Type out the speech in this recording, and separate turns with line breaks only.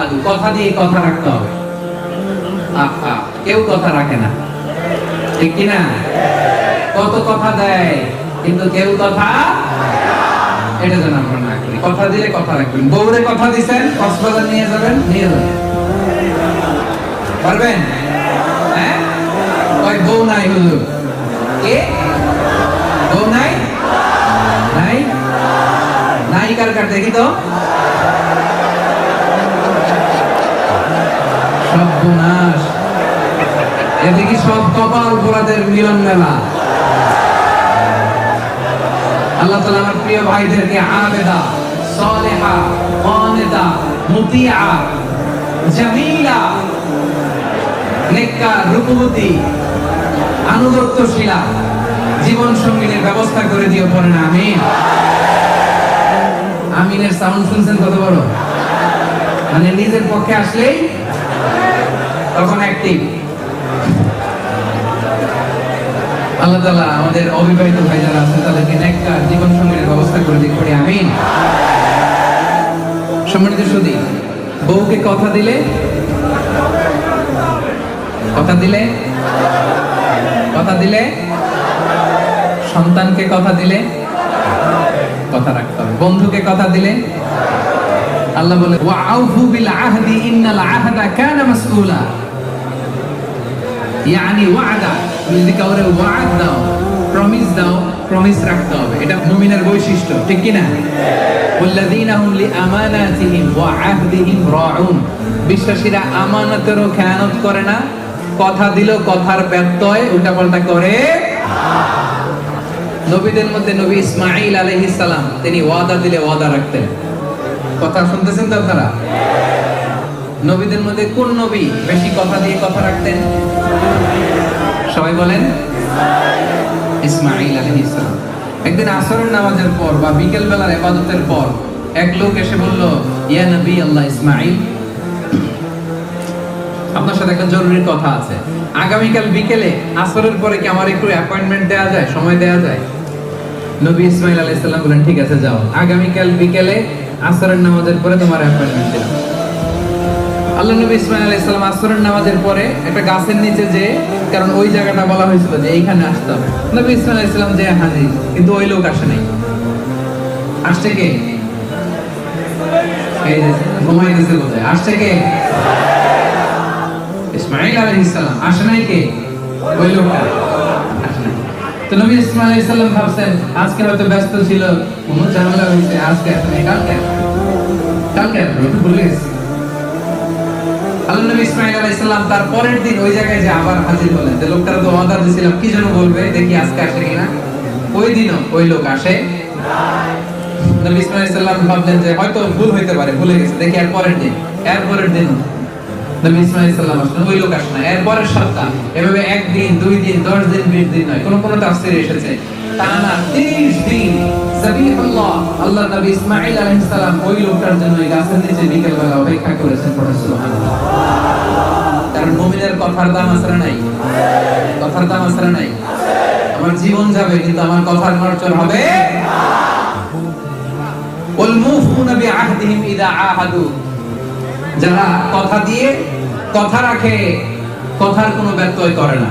আদু, কথা দিয়ে কথা রাখতে হবে। আহা, কেউ কথা রাখে না। ঠিক কি না কত কথা দেয় কিন্তু কেউ কথা এটা যেন আমরা না করি। কথা দিলে কথা রাখবেন। বউরে কথা দিছেন কক্সবাজার নিয়ে যাবেন নিয়ে যাবেন। পারবেন? হ্যাঁ? ওই বউ নাই হুজুর। কে? বউ নাই? নাই? নাই কার কার দেখি তো? সর্বনাশ। সব কপাল পোড়াদের মিলন মেলা? আল্লাহ তাআলা আমার প্রিয় ভাইদেরকে আবেদা, সালেহা কানিতা মুতিয়া জামিলা আনুগত্যশীলা, জীবন সঙ্গিনীর ব্যবস্থা করে দিও পড়ে না, আমিন। আমিনের সাউন্ড শুনছেন কত বড়? মানে নিজের পক্ষে আসলেই তখন অ্যাক্টিভ আল্লাহ তাআলা আমাদের অবিবাহিত ভাই যারা আছেন তাদেরকে নেককার জীবন সঙ্গীর ব্যবস্থা করে দিক করি আমিন। সম্মানিত সুদী বউকে কথা দিলে কথা দিলে কথা দিলে, সন্তানকে কথা দিলে, কথা রাখতে হবে। বন্ধুকে কথা দিলে আল্লাহ বলে ওয়াউফু বিল আহদি ইন্নাল আহদা কানা মাসউলা ইয়ানি ওয়াদা তুমি যদি কাউরে ওয়াদ দাও প্রমিস দাও প্রমিস রাখতে হবে এটা মুমিনের বৈশিষ্ট্য ঠিক কি না والذين هم لأماناتهم وعهدهم راعون বিশ্বাসীরা আমানতেরও খেয়ানত করে না কথা দিল কথার ব্যত্যয় উল্টাপাল্টা করে নবীদের মধ্যে নবী ইসমাঈল আলাইহিস সালাম তিনি ওয়াদা দিলে ওয়াদা রাখতেন কথা শুনতেছেন তো আপনারা? নবীদের মধ্যে কোন নবী বেশি কথা দিয়ে কথা রাখতেন? সবাই বলেন? ইসমাঈল আলাইহিস সালাম। একদিন আসরের নামাজের পর বা বিকেল বেলার ইবাদতের পর এক লোক এসে বলল, ইয়া নবী আল্লাহ ইসমাঈল, আপনার সাথে একটা জরুরি কথা আছে। আগামীকাল বিকেলে আসরের পরে কি আমার একটু অ্যাপয়েন্টমেন্ট দেওয়া যায়? সময় দেওয়া যায়? নবী ইসমাইল আলাইহিস সালাম বলেন ঠিক আছে, যাও। আগামীকাল বিকেলে আসরের নামাজের পরে তোমার অ্যাপয়েন্টমেন্ট দিলাম আল্লাহ নবী ইসমাইল আলাইহিস সালাম আসরের নামাজের পরে একটা গাছের নিচে যে, কারণ ওই জায়গাটা বলা হয়েছিল যে এইখানে আসতে হবে। নবী ইসমাইল আলাইহিস সালাম যে হাজির, কিন্তু ওই লোক আসে নাই। আসছে কে? ঘুমাই দিছে বোধহয়। আসছে কে? ইসমাইল আলাইহিস সালাম। আসে নাই কে? ওই লোকটা। তো নবী ইসমাইল আলাইহিস সালাম ভাবছেন, আজকে হয়তো ব্যস্ত ছিল। কোনো ঝামেলা হয়েছে, আজকে কালকে? কালকে? একটু ভুলে গেছি। আল্লাহ নবী ইসমাইল আলাইহিস সালাম তার পরের দিন ওই জায়গায় যে আবার হাজির হলেন, যে লোকটার তো অর্ডার দিছিলাম, কি যেন বলবে, দেখি আজকে আসে কিনা? ওই দিনও ওই লোক আসে নবী ইসমাইল আলাইহিস ভাবলেন যে হয়তো ভুল হইতে পারে, ভুলে গেছে। দেখি এর পরের দিন। এর পরের দিন নবী ইসমাইল সাল্লাম আসলেন, ওই লোক আসে না এর পরের সপ্তাহ এভাবে একদিন, দুই দিন, দশ দিন, বিশ দিন নয়, কোন কোন তাফসিরে এসেছে। টানা তিরিশ দিন সাবিহুল্লাহ আল্লাহ নবী ইসমাইল আলাইহিস সালাম ওই লোকটার জন্য এই গাছের নিচে বিকেল বেলা অপেক্ষা করেছেন, পড়ে সুবহানাল্লাহ কারণ মুমিনের কথার দাম আসলে নাই? কথার দাম আসলে নাই? আমার জীবন যাবে, কিন্তু আমার কথার নড়চড় হবে। ওয়াল মুফুনা বিআহদিহিম ইযা আহাদু। যারা কথা দিয়ে কথা রাখে কথার কোনো ব্যত্যয় করে না।